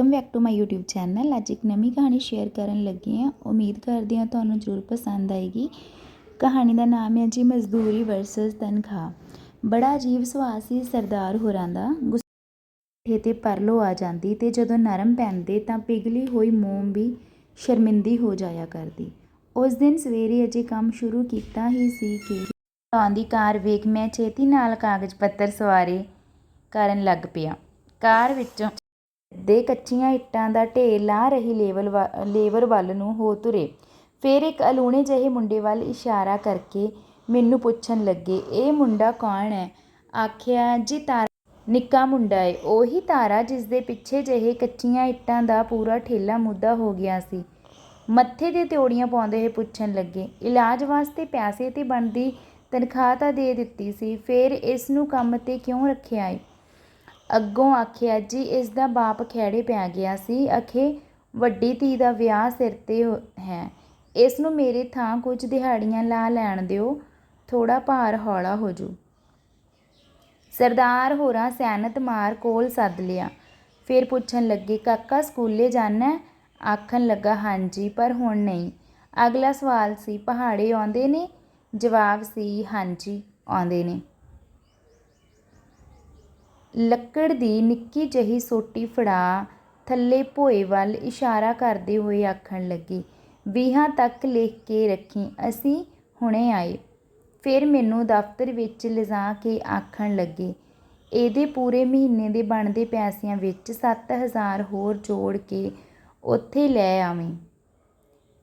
Welcome back to my YouTube channel. ਅੱਜ ਇੱਕ ਨਵੀਂ ਕਹਾਣੀ ਸ਼ੇਅਰ ਕਰਨ ਲੱਗੀ ਹਾਂ। ਉਮੀਦ ਕਰਦੀ ਹਾਂ ਤੁਹਾਨੂੰ ਜ਼ਰੂਰ ਪਸੰਦ ਆਏਗੀ। ਕਹਾਣੀ ਦਾ ਨਾਮ ਹੈ ਜੀ ਮਜ਼ਦੂਰੀ ਵਰਸਸ ਤਨਖਾਹ। ਬੜਾ ਅਜੀਬ ਸੁਭਾਅ ਸੀ ਸਰਦਾਰ ਹੋਰਾਂ ਦਾ। ਗੁੱਸੇ ਤੇ ਪਰਲੋ ਆ ਜਾਂਦੀ ਤੇ ਜਦੋਂ ਨਰਮ ਪੈਂਦੇ ਤਾਂ ਪਿਘਲੀ ਹੋਈ ਮੋਮ ਵੀ ਸ਼ਰਮਿੰਦੀ ਹੋ ਜਾਇਆ ਕਰਦੀ। ਉਸ ਦਿਨ ਸਵੇਰੇ ਅਜੇ ਕੰਮ ਸ਼ੁਰੂ ਕੀਤਾ ਹੀ ਸੀ ਕਿ ਆਉਂਦੀ ਕਾਰ ਵੇਖ ਮੈਂ ਛੇਤੀ ਨਾਲ ਕਾਗਜ਼ ਪੱਤਰ ਸਵਾਰੇ ਕਰਨ ਲੱਗ ਪਿਆ। ਕਾਰ ਵਿੱਚੋਂ ਦੇ ਕੱਚੀਆਂ ਇੱਟਾਂ ਦਾ ਢੇਰ ਲਾ ਰਹੀ ਲੇਵਲ ਵ- ਲੇਬਰ ਵੱਲ ਨੂੰ ਹੋ ਤੁਰੇ। ਫਿਰ ਇੱਕ ਅਲੂਣੇ ਜਿਹੇ ਮੁੰਡੇ ਵੱਲ ਇਸ਼ਾਰਾ ਕਰਕੇ ਮੈਨੂੰ ਪੁੱਛਣ ਲੱਗੇ, ਇਹ ਮੁੰਡਾ ਕੌਣ ਹੈ? ਆਖਿਆ, ਜੀ ਤਾਰਾ ਨਿੱਕਾ ਮੁੰਡਾ ਏ। ਉਹੀ ਤਾਰਾ ਜਿਸਦੇ ਪਿੱਛੇ ਜਿਹੇ ਕੱਚੀਆਂ ਇੱਟਾਂ ਦਾ ਪੂਰਾ ਠੇਲਾ ਮੁੱਦਾ ਹੋ ਗਿਆ ਸੀ। ਮੱਥੇ ਤੇ ਤਿਉੜੀਆਂ ਪਾਉਂਦੇ ਹੋਏ ਪੁੱਛਣ ਲੱਗੇ, ਇਲਾਜ ਵਾਸਤੇ ਪੈਸੇ ਤੇ ਬਣਦੀ ਤਨਖਾਹ ਤਾਂ ਦੇ ਦਿੱਤੀ ਸੀ, ਫਿਰ ਇਸ ਨੂੰ ਕੰਮ ਤੇ ਕਿਉਂ ਰੱਖਿਆ ਏ? ਅੱਗੋਂ ਆਖਿਆ, ਜੀ, ਇਸ ਦਾ ਬਾਪ ਖੈੜੇ ਪੈ ਗਿਆ ਸੀ। ਅਖੇ, ਵੱਡੀ ਧੀ ਦਾ ਵਿਆਹ ਸਿਰ ਤੇ ਹੋ- ਹੈ। ਇਸ ਨੂੰ ਮੇਰੇ ਥਾਂ ਕੁਝ ਦਿਹਾੜੀਆਂ ਲਾ ਲੈਣ ਦਿਓ। ਥੋੜਾ ਭਾਰ ਹੌਲਾ ਹੋ ਜੂ। ਸਰਦਾਰ ਹੋਰਾਂ ਸੈਨਤ ਮਾਰ ਕੋਲ ਸੱਦ ਲਿਆ। ਫਿਰ ਪੁੱਛਣ ਲੱਗੇ, ਕਾਕਾ, ਸਕੂਲੇ ਜਾਣਾ ਆਖਣ ਲੱਗਾ, ਹਾਂਜੀ, ਪਰ ਹੁਣ ਨਹੀਂ। ਅਗਲਾ ਸਵਾਲ ਸੀ, ਪਹਾੜੇ ਆਉਂਦੇ ਨੇ? ਜਵਾਬ ਸੀ, ਹਾਂਜੀ, ਆਉਂਦੇ ਨੇ। ਲੱਕੜ ਦੀ ਨਿੱਕੀ ਜਿਹੀ ਸੋਟੀ ਫੜਾ ਥੱਲੇ ਭੋਏ ਵੱਲ ਇਸ਼ਾਰਾ ਕਰਦੇ ਹੋਏ ਆਖਣ ਲੱਗੀ, ਵੀਹਾਂ ਤੱਕ ਲਿਖ ਕੇ ਰੱਖੀ, ਅਸੀਂ ਹੁਣੇ ਆਏ। ਫਿਰ ਮੈਨੂੰ ਦਫ਼ਤਰ ਵਿੱਚ ਲਿਜਾ ਕੇ ਆਖਣ ਲੱਗੇ, ਇਹਦੇ ਪੂਰੇ ਮਹੀਨੇ ਦੇ ਬਣਦੇ ਪੈਸਿਆਂ ਵਿੱਚ ਸੱਤ ਹਜ਼ਾਰ ਹੋਰ ਜੋੜ ਕੇ ਉੱਥੇ ਲੈ ਆਵੀਂ।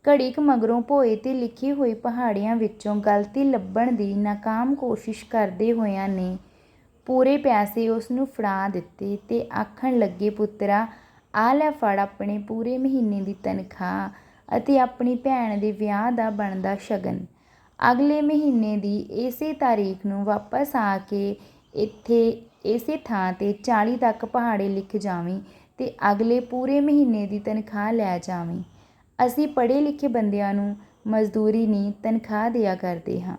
ਘੜੀ ਕੁ ਮਗਰੋਂ ਭੋਏ ਤੇ ਲਿਖੀ ਹੋਈ ਪਹਾੜੀਆਂ ਵਿੱਚੋਂ ਗਲਤੀ ਲੱਭਣ ਦੀ ਨਾਕਾਮ ਕੋਸ਼ਿਸ਼ ਕਰਦੇ ਹੋਇਆਂ ਨੇ ਪੂਰੇ ਪੈਸੇ ਉਸ ਨੂੰ ਫੜਾ ਦਿੱਤੇ ਤੇ ਆਖਣ ਲੱਗੇ, ਪੁੱਤਰਾ ਆ ਲੈ ਫੜ ਆਪਣੇ ਪੂਰੇ ਮਹੀਨੇ ਦੀ ਤਨਖਾਹ ਅਤੇ ਆਪਣੀ ਭੈਣ ਦੇ ਵਿਆਹ ਦਾ ਬਣਦਾ ਸ਼ਗਨ। ਅਗਲੇ ਮਹੀਨੇ ਦੀ ਇਸੇ ਤਾਰੀਖ ਨੂੰ ਵਾਪਸ ਆ ਕੇ ਇੱਥੇ ਇਸੇ ਥਾਂ ਤੇ 40 ਤੱਕ ਪਹਾੜੇ ਲਿਖ ਜਾਵੀਂ ਤੇ ਅਗਲੇ ਪੂਰੇ ਮਹੀਨੇ ਦੀ ਤਨਖਾਹ ਲੈ ਜਾਵੀਂ। ਅਸੀਂ ਪੜ੍ਹੇ ਲਿਖੇ ਬੰਦਿਆਂ ਨੂੰ ਮਜ਼ਦੂਰੀ ਨਹੀਂ ਤਨਖਾਹ ਦਿਆ ਕਰਦੇ ਹਾਂ।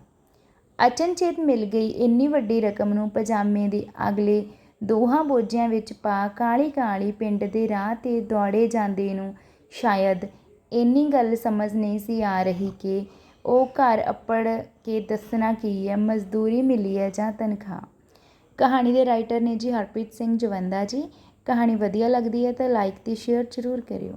ਅਚਨਚੇਤ ਮਿਲ ਗਈ। ਇੰਨੀ ਵੱਡੀ ਰਕਮ ਨੂੰ ਪਜਾਮੇ ਦੇ ਅਗਲੇ ਦੋਹਾਂ ਬੋਝਿਆਂ ਵਿੱਚ ਪਾ ਕਾਲੀ ਕਾਲੀ ਪਿੰਡ ਦੇ ਰਾਹ ਤੇ ਦੌੜੇ ਜਾਂਦੇ ਨੂੰ ਸ਼ਾਇਦ ਇੰਨੀ ਗੱਲ ਸਮਝ ਨਹੀਂ ਸੀ ਆ ਰਹੀ ਕਿ ਉਹ ਘਰ ਅੱਪੜ ਕੇ ਦੱਸਣਾ ਕੀ ਹੈ, ਮਜ਼ਦੂਰੀ ਮਿਲੀ ਹੈ ਜਾਂ ਤਨਖਾਹ। ਕਹਾਣੀ ਦੇ ਰਾਈਟਰ ਨੇ ਜੀ ਹਰਪ੍ਰੀਤ ਸਿੰਘ ਜਵੰਦਾ ਜੀ। ਕਹਾਣੀ ਵਧੀਆ ਲੱਗਦੀ ਹੈ ਤਾਂ ਲਾਈਕ ਤੇ ਸ਼ੇਅਰ ਜ਼ਰੂਰ ਕਰਿਓ।